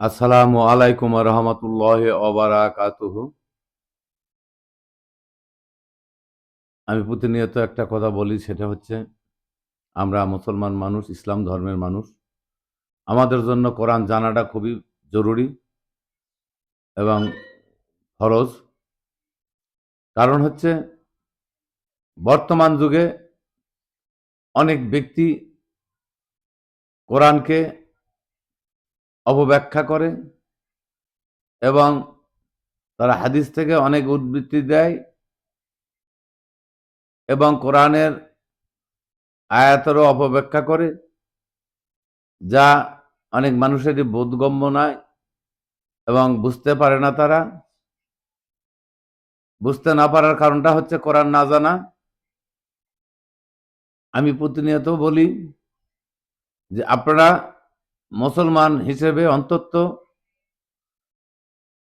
আসসালামু আলাইকুম রহমতুল্লাহ অবরাকাতুহ আমি প্রতিনিয়ত একটা কথা বলি, সেটা হচ্ছে আমরা মুসলমান মানুষ, ইসলাম ধর্মের মানুষ। আমাদের জন্য কোরআন জানাটা খুবই জরুরি এবং ফরজ। কারণ হচ্ছে বর্তমান যুগে অনেক ব্যক্তি কোরআনকে অপব্যাখ্যা করে এবং তারা হাদিস থেকে অনেক উদ্বৃত্তি দেয় এবং কোরআনের আয়াতেরও অপব্যাখ্যা করে, যা অনেক মানুষেরই বোধগম্য নয় এবং বুঝতে পারে না তারা। বুঝতে না পারার কারণটা হচ্ছে কোরআন না জানা। আমি প্রতিনিয়ত বলি যে আপনারা মুসলমান হিসেবে অন্তত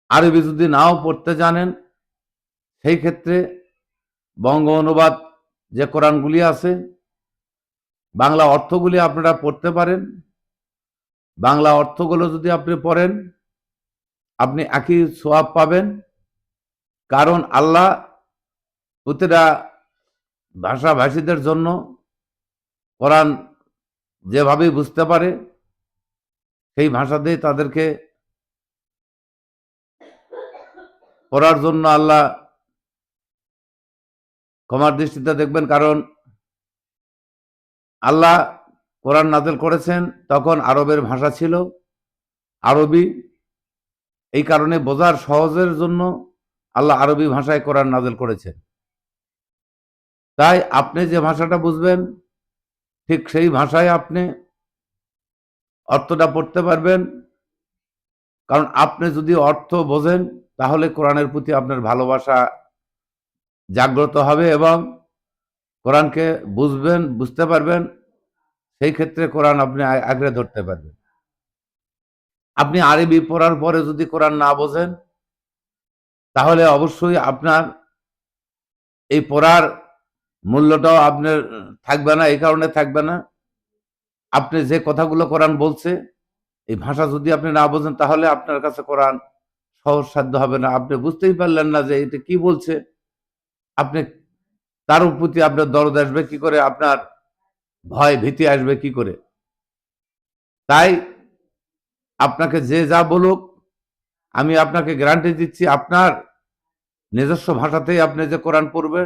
আরবি যদি নাও পড়তে জানেন, সেই ক্ষেত্রে বঙ্গ অনুবাদ যে কোরআনগুলি আছে, বাংলা অর্থগুলি আপনারা পড়তে পারেন। বাংলা অর্থগুলো যদি আপনি পড়েন, আপনি একই সোয়াব পাবেন। কারণ আল্লাহ প্রতিটা ভাষাভাষীদের জন্য কোরআন যেভাবে বুঝতে পারে সেই ভাষাতেই তাদেরকে পড়ার জন্য আল্লাহ ক্ষমার দৃষ্টিতে দেখবেন, কারণ আল্লাহ কোরআন নাজেল করেছেন তখন আরবের ভাষা ছিল আরবি। এই কারণে বোঝার সহজের জন্য আল্লাহ আরবি ভাষায় কোরআন নাজেল করেছেন। তাই আপনি যে ভাষাটা বুঝবেন, ঠিক সেই ভাষায় আপনি অর্থটা পড়তে পারবেন। কারণ আপনি যদি অর্থ বোঝেন, তাহলে কোরআনের প্রতি আপনার ভালোবাসা জাগ্রত হবে এবং কোরআনকে বুঝবেন, বুঝতে পারবেন। সেই ক্ষেত্রে কোরআন আপনি আগ্রে ধরতে পারবেন। আপনি আরবি পড়ার পরে যদি কোরআন না বোঝেন, তাহলে অবশ্যই আপনার এই পড়ার মূল্যটাও আপনার থাকবে না, এই কারণে থাকবে না। আপনি যে কথাগুলো কোরআন বলছে, এই ভাষা যদি আপনি না বোঝেন, তাহলে আপনার কাছে কোরআন সহজ সাধ্য হবে না। আপনি বুঝতেই পারলেন না যে এটা কি বলছে। আপনি তার প্রতি আপনার দরদ আসবে কি করে? আপনার ভয়, ভীতি আসবে কি করে? তাই আপনাকে যে যা বলুক, আমি আপনাকে গ্যারান্টি দিচ্ছি, আপনার নিজস্ব ভাষাতেই আপনি যে কোরআন পড়বে,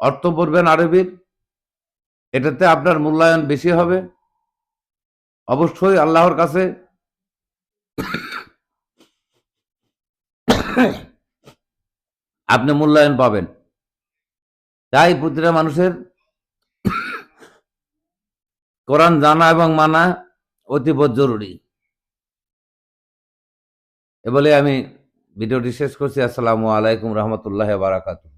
অর্থ পড়বেন আরবির, এটাতে আপনার মূল্যায়ন বেশি হবে। অবশ্যই আল্লাহর কাছে আপনি মূল্যায়ন পাবেন। তাই প্রতিটা মানুষের কোরআন জানা এবং মানা অতীব জরুরি। এ বলে আমি ভিডিওটি শেষ করছি। আসসালামু আলাইকুম রহমতুল্লাহ বারাকাতুহ।